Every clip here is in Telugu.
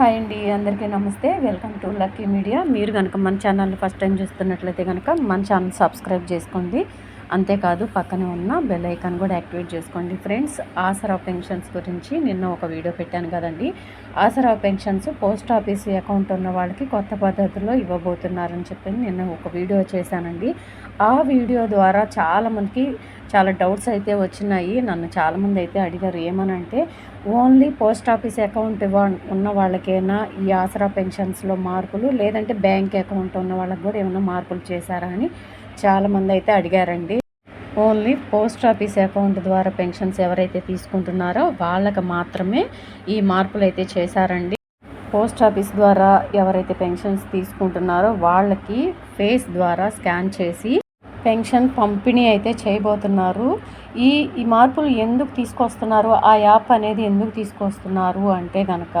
హాయ్ అండి అందరికీ నమస్తే. Welcome to lucky media. మీరు కనుక మన ఛానల్ని ఫస్ట్ టైం చూస్తున్నట్లయితే కనుక మన ఛానల్ సబ్స్క్రైబ్ చేసుకోండి. అంతేకాదు పక్కనే ఉన్న బెల్ ఐకాన్ కూడా యాక్టివేట్ చేసుకోండి. ఫ్రెండ్స్ ఆసరా పెన్షన్స్ గురించి నిన్న ఒక వీడియో పెట్టాను కదండి. Aasara pensions post office account ఉన్న వాళ్ళకి కొత్త పద్ధతిలో ఇవ్వబోతున్నారని చెప్పి నిన్న ఒక వీడియో చేశానండి. ఆ వీడియో ద్వారా చాలామందికి చాలా డౌట్స్ అయితే వచ్చినాయి. నన్ను చాలామంది అయితే అడిగారు ఏమనంటే ఓన్లీ పోస్ట్ ఆఫీస్ అకౌంట్ ఇవ్వ ఉన్న వాళ్ళకైనా ఈ ఆసరా పెన్షన్స్లో మార్పులు? లేదంటే బ్యాంక్ అకౌంట్ ఉన్న వాళ్ళకి కూడా ఏమైనా మార్పులు చేశారా? అని చాలామంది అయితే అడిగారండి. ఓన్లీ పోస్ట్ ఆఫీస్ అకౌంట్ ద్వారా పెన్షన్స్ ఎవరైతే తీసుకుంటున్నారో వాళ్ళకి మాత్రమే ఈ మార్పులు అయితే చేశారండి. పోస్ట్ ఆఫీస్ ద్వారా ఎవరైతే పెన్షన్స్ తీసుకుంటున్నారో వాళ్ళకి ఫేస్ ద్వారా స్కాన్ చేసి పెన్షన్ పంపిణీ అయితే చేయబోతున్నారు. ఈ ఈ మార్పులు ఎందుకు తీసుకొస్తున్నారు? ఆ యాప్ అనేది ఎందుకు తీసుకొస్తున్నారు? అంటే కనుక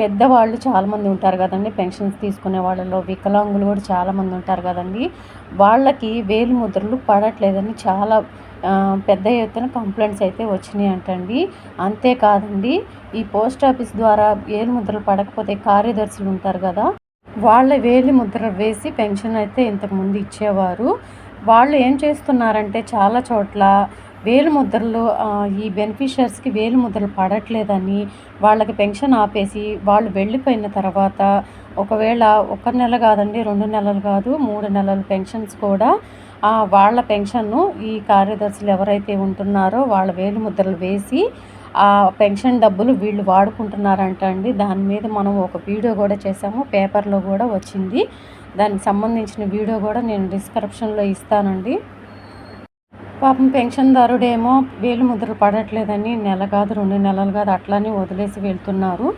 పెద్దవాళ్ళు చాలామంది ఉంటారు కదండి. పెన్షన్స్ తీసుకునే వాళ్ళలో వికలాంగులు కూడా చాలామంది ఉంటారు కదండి. వాళ్ళకి వేలు ముద్రలు పడట్లేదని చాలా పెద్ద ఎత్తున కంప్లైంట్స్ అయితే వచ్చినాయి అంటండి. అంతేకాదండి ఈ పోస్ట్ ఆఫీస్ ద్వారా వేలు ముద్రలు పడకపోతే కార్యదర్శులు ఉంటారు కదా వాళ్ళ వేలి ముద్ర వేసి పెన్షన్ అయితే ఇంతకుముందు ఇచ్చేవారు. వాళ్ళు ఏం చేస్తున్నారంటే చాలా చోట్ల వేలు ముద్రలు ఈ బెనిఫిషియర్స్కి వేలు ముద్రలు పడట్లేదని వాళ్ళకి పెన్షన్ ఆపేసి వాళ్ళు వెళ్ళిపోయిన తర్వాత ఒకవేళ ఒక నెల కాదండి రెండు నెలలు కాదు మూడు నెలల పెన్షన్స్ కూడా వాళ్ళ పెన్షన్ను ఈ కార్యదర్శులు ఎవరైతే ఉంటున్నారో వాళ్ళ వేలు ముద్రలు వేసి ఆ పెన్షన్ డబ్బులు వీళ్ళు వాడుకుంటున్నారంట అండి. దాని మీద మనం ఒక వీడియో కూడా చేసాము పేపర్లో కూడా వచ్చింది. దానికి సంబంధించిన వీడియో కూడా నేను డిస్క్రిప్షన్లో ఇస్తానండి. పాపం పెన్షన్దారుడేమో వేలు ముద్రలు పడట్లేదని నెల కాదు రెండు నెలలు కాదు అట్లానే వదిలేసి వెళ్తున్నారు.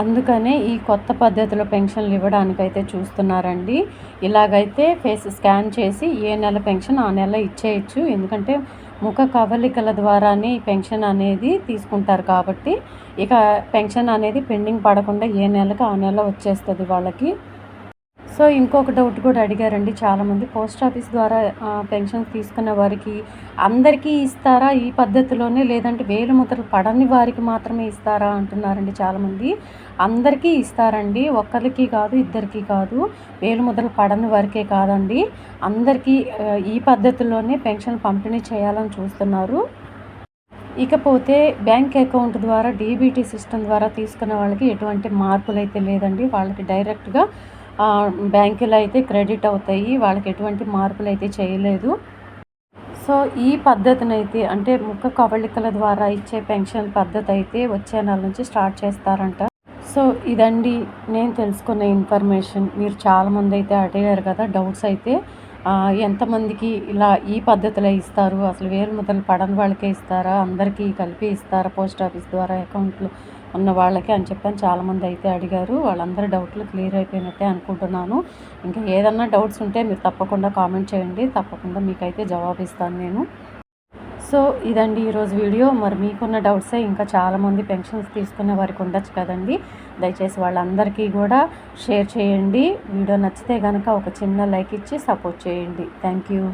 అందుకనే ఈ కొత్త పద్ధతిలో పెన్షన్లు ఇవ్వడానికి అయితే చూస్తున్నారండి. ఇలాగైతే ఫేస్ స్కాన్ చేసి ఏ నెల పెన్షన్ ఆ నెల ఇచ్చేయచ్చు. ఎందుకంటే ముఖ కవలికల ద్వారానే ఈ పెన్షన్ అనేది తీసుకుంటారు కాబట్టి ఇక పెన్షన్ అనేది పెండింగ్ పడకుండా ఏ నెలకు ఆ నెల వచ్చేస్తుంది వాళ్ళకి. సో ఇంకొక డౌట్ కూడా అడిగారండి చాలామంది. పోస్ట్ ఆఫీస్ ద్వారా పెన్షన్స్ తీసుకున్న వారికి అందరికీ ఇస్తారా ఈ పద్ధతిలోనే? లేదంటే వేలు ముద్రలు పడని వారికి మాత్రమే ఇస్తారా అంటున్నారండి చాలామంది. అందరికీ ఇస్తారండి. ఒక్కరికి కాదు ఇద్దరికి కాదు. వేలు ముద్రలు పడని వారికే కాదండి. అందరికీ ఈ పద్ధతిలోనే పెన్షన్ పంపిణీ చేయాలని చూస్తున్నారు. ఇకపోతే బ్యాంక్ అకౌంట్ ద్వారా డీబీటీ సిస్టమ్ ద్వారా తీసుకున్న వాళ్ళకి ఎటువంటి మార్పులు అయితే లేదండి. వాళ్ళకి డైరెక్ట్గా బ్యాంకులో అయితే క్రెడిట్ అవుతాయి. వాళ్ళకి ఎటువంటి మార్పులు అయితే చేయలేదు. సో ఈ పద్ధతిని అయితే అంటే ముఖ కవళికల ద్వారా ఇచ్చే పెన్షన్ పద్ధతి అయితే వచ్చే నెల నుంచి స్టార్ట్ చేస్తారంట. సో ఇదండి నేను తెలుసుకున్న ఇన్ఫర్మేషన్. మీరు చాలామంది అయితే అడిగారు కదా డౌట్స్ అయితే. ఎంతమందికి ఇలా ఈ పద్ధతిలో ఇస్తారు? అసలు వేలు ముద్రలు పడని వాళ్ళకే ఇస్తారా? అందరికీ కలిపి ఇస్తారా? పోస్ట్ ఆఫీస్ ద్వారా అకౌంట్లు ఉన్న వాళ్ళకి అని చెప్పని చాలామంది అయితే అడిగారు. వాళ్ళందరి డౌట్లు క్లియర్ అయిపోయినట్టే అనుకుంటున్నాను. ఇంకా ఏదన్నా డౌట్స్ ఉంటే మీరు తప్పకుండా కామెంట్ చేయండి. తప్పకుండా మీకైతే జవాబు ఇస్తాను నేను. సో ఇదండి ఈరోజు వీడియో. మరి మీకున్న డౌట్సే ఇంకా చాలామంది పెన్షన్స్ తీసుకునే వారికి ఉండొచ్చు కదండి. దయచేసి వాళ్ళందరికీ కూడా షేర్ చేయండి. వీడియో నచ్చితే కనుక ఒక చిన్న లైక్ ఇచ్చి సపోర్ట్ చేయండి. Thank you.